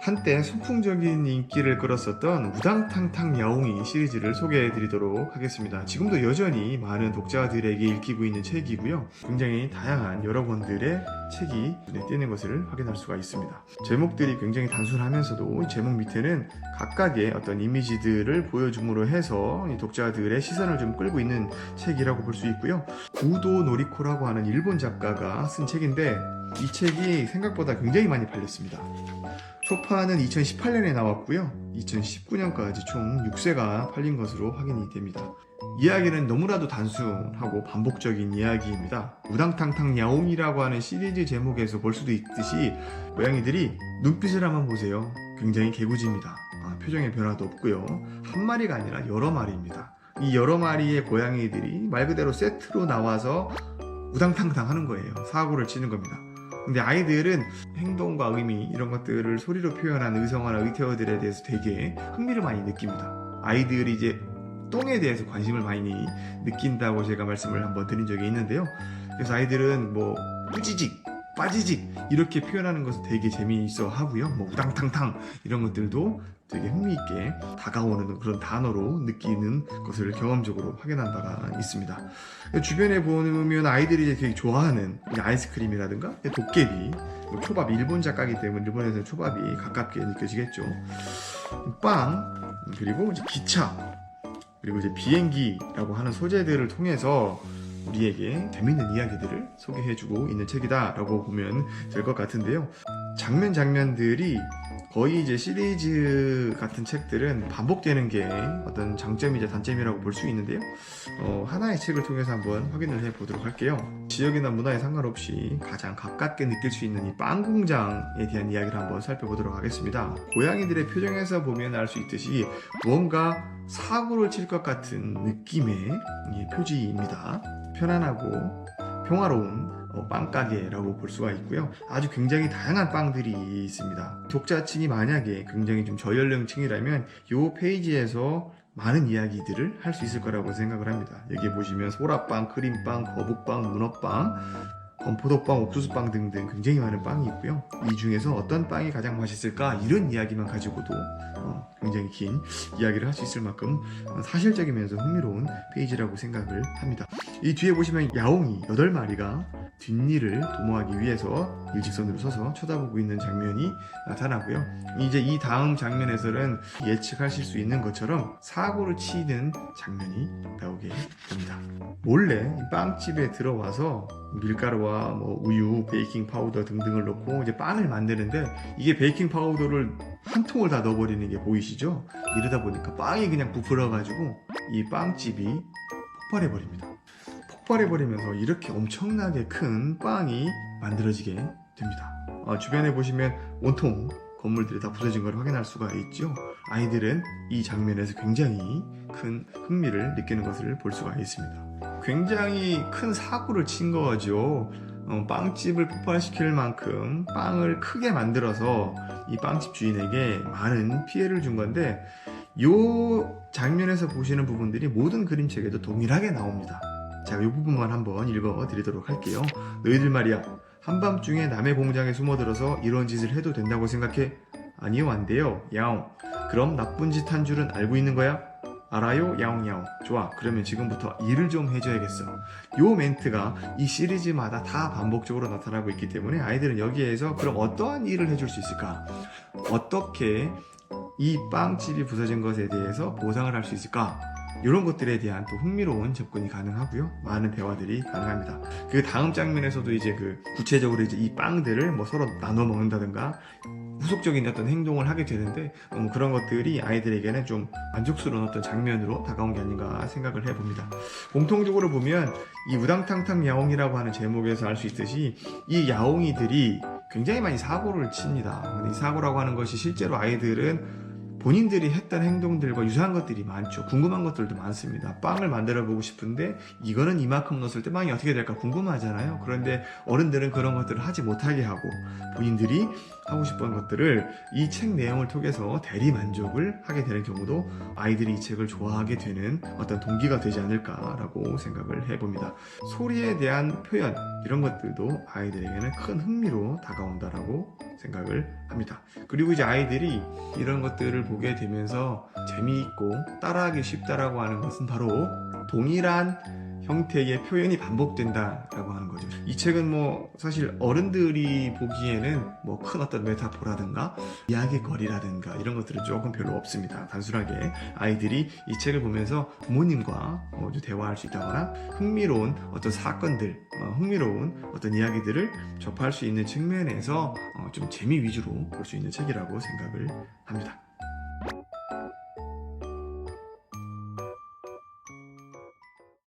한때 선풍적인 인기를 끌었었던 우당탕탕 야옹이 시리즈를 소개해 드리도록 하겠습니다. 지금도 여전히 많은 독자들에게 읽히고 있는 책이고요. 굉장히 다양한 여러 권들의 책이 눈에 띄는 것을 확인할 수가 있습니다. 제목들이 굉장히 단순하면서도 이 제목 밑에는 각각의 어떤 이미지들을 보여줌으로 해서 이 독자들의 시선을 좀 끌고 있는 책이라고 볼 수 있고요. 구도 노리코라고 하는 일본 작가가 쓴 책인데 이 책이 생각보다 굉장히 많이 팔렸습니다. 초파는 2018년에 나왔고요. 2019년까지 총 6세가 팔린 것으로 확인이 됩니다. 이야기는 너무나도 단순하고 반복적인 이야기입니다. 우당탕탕 야옹이라고 하는 시리즈 제목에서 볼 수도 있듯이 고양이들이 눈빛을 한번 보세요. 굉장히 개구지입니다. 아, 표정의 변화도 없고요. 한 마리가 아니라 여러 마리입니다. 이 여러 마리의 고양이들이 말 그대로 세트로 나와서 우당탕탕 하는 거예요. 사고를 치는 겁니다. 근데 아이들은 행동과 의미 이런 것들을 소리로 표현한 의성어나 의태어들에 대해서 되게 흥미를 많이 느낍니다. 아이들이 이제 똥에 대해서 관심을 많이 느낀다고 제가 말씀을 한번 드린 적이 있는데요. 그래서 아이들은 뭐 뿌지직, 빠지직 이렇게 표현하는 것을 되게 재미있어 하고요. 뭐 우당탕탕 이런 것들도 되게 흥미있게 다가오는 그런 단어로 느끼는 것을 경험적으로 확인한 바가 있습니다. 주변에 보면 아이들이 되게 좋아하는 아이스크림이라든가 도깨비, 뭐 초밥 일본 작가이기 때문에 일본에서는 초밥이 가깝게 느껴지겠죠. 빵 그리고 이제 기차 그리고 이제 비행기라고 하는 소재들을 통해서 우리에게 재밌는 이야기들을 소개해주고 있는 책이다 라고 보면 될 것 같은데요. 장면 장면들이 거의 이제 시리즈 같은 책들은 반복되는 게 어떤 장점이자 단점이라고 볼 수 있는데요. 어, 하나의 책을 통해서 한번 확인을 해 보도록 할게요. 지역이나 문화에 상관없이 가장 가깝게 느낄 수 있는 이 빵 공장에 대한 이야기를 한번 살펴보도록 하겠습니다. 고양이들의 표정에서 보면 알 수 있듯이 무언가 사고를 칠 것 같은 느낌의 이 표지입니다. 편안하고 평화로운 어, 빵가게라고 볼 수가 있고요. 아주 굉장히 다양한 빵들이 있습니다. 독자층이 만약에 굉장히 좀 저연령층이라면 이 페이지에서 많은 이야기들을 할 수 있을 거라고 생각을 합니다. 여기 보시면 소라빵, 크림빵, 거북빵, 문어빵, 건포도빵, 옥수수빵 등등 굉장히 많은 빵이 있고요. 이 중에서 어떤 빵이 가장 맛있을까 이런 이야기만 가지고도 어, 굉장히 긴 이야기를 할 수 있을 만큼 사실적이면서 흥미로운 페이지라고 생각을 합니다. 이 뒤에 보시면 야옹이 8마리가 뒷일을 도모하기 위해서 일직선으로 서서 쳐다보고 있는 장면이 나타나고요. 이제 이 다음 장면에서는 예측하실 수 있는 것처럼 사고를 치는 장면이 나오게 됩니다. 몰래 이 빵집에 들어와서 밀가루와 뭐 우유, 베이킹 파우더 등등을 넣고 이제 빵을 만드는데 이게 베이킹 파우더를 한 통을 다 넣어버리는 게 보이시죠? 이러다 보니까 빵이 그냥 부풀어가지고 이 빵집이 폭발해버립니다. 폭발해버리면서 이렇게 엄청나게 큰 빵이 만들어지게 됩니다. 어, 주변에 보시면 온통 건물들이 다 부서진 걸 확인할 수가 있죠. 아이들은 이 장면에서 굉장히 큰 흥미를 느끼는 것을 볼 수가 있습니다. 굉장히 큰 사고를 친 거죠. 어, 빵집을 폭발시킬 만큼 빵을 크게 만들어서 이 빵집 주인에게 많은 피해를 준 건데 이 장면에서 보시는 부분들이 모든 그림책에도 동일하게 나옵니다. 자, 이 부분만 한번 읽어 드리도록 할게요. 너희들 말이야. 한밤중에 남의 공장에 숨어들어서 이런 짓을 해도 된다고 생각해? 아니요, 안 돼요. 야옹. 그럼 나쁜 짓 한 줄은 알고 있는 거야? 알아요? 야옹야옹. 좋아. 그러면 지금부터 일을 좀 해줘야겠어. 요 멘트가 이 시리즈마다 다 반복적으로 나타나고 있기 때문에 아이들은 여기에서 그럼 어떠한 일을 해줄 수 있을까? 어떻게 이 빵집이 부서진 것에 대해서 보상을 할 수 있을까? 이런 것들에 대한 또 흥미로운 접근이 가능하고요. 많은 대화들이 가능합니다. 그 다음 장면에서도 이제 그 구체적으로 이제 이 빵들을 뭐 서로 나눠 먹는다든가 후속적인 어떤 행동을 하게 되는데 음, 그런 것들이 아이들에게는 좀 만족스러운 어떤 장면으로 다가온 게 아닌가 생각을 해봅니다. 공통적으로 보면 이 우당탕탕 야옹이라고 하는 제목에서 알 수 있듯이 이 야옹이들이 굉장히 많이 사고를 칩니다. 이 사고라고 하는 것이 실제로 아이들은 본인들이 했던 행동들과 유사한 것들이 많죠. 궁금한 것들도 많습니다. 빵을 만들어 보고 싶은데 이거는 이만큼 넣었을 때 빵이 어떻게 될까 궁금하잖아요. 그런데 어른들은 그런 것들을 하지 못하게 하고 본인들이 하고 싶은 것들을 이 책 내용을 통해서 대리 만족을 하게 되는 경우도 아이들이 이 책을 좋아하게 되는 어떤 동기가 되지 않을까라고 생각을 해봅니다. 소리에 대한 표현 이런 것들도 아이들에게는 큰 흥미로 다가온다라고 생각을 합니다. 그리고 이제 아이들이 이런 것들을 보게 되면서 재미있고 따라하기 쉽다라고 하는 것은 바로 동일한 형태의 표현이 반복된다라고 하는 거죠. 이 책은 뭐 사실 어른들이 보기에는 뭐 큰 어떤 메타포라든가 이야기거리라든가 이런 것들은 조금 별로 없습니다. 단순하게 아이들이 이 책을 보면서 부모님과 어, 좀 대화할 수 있다거나 흥미로운 어떤 사건들, 어, 흥미로운 어떤 이야기들을 접할 수 있는 측면에서 어, 좀 재미 위주로 볼 수 있는 책이라고 생각을 합니다.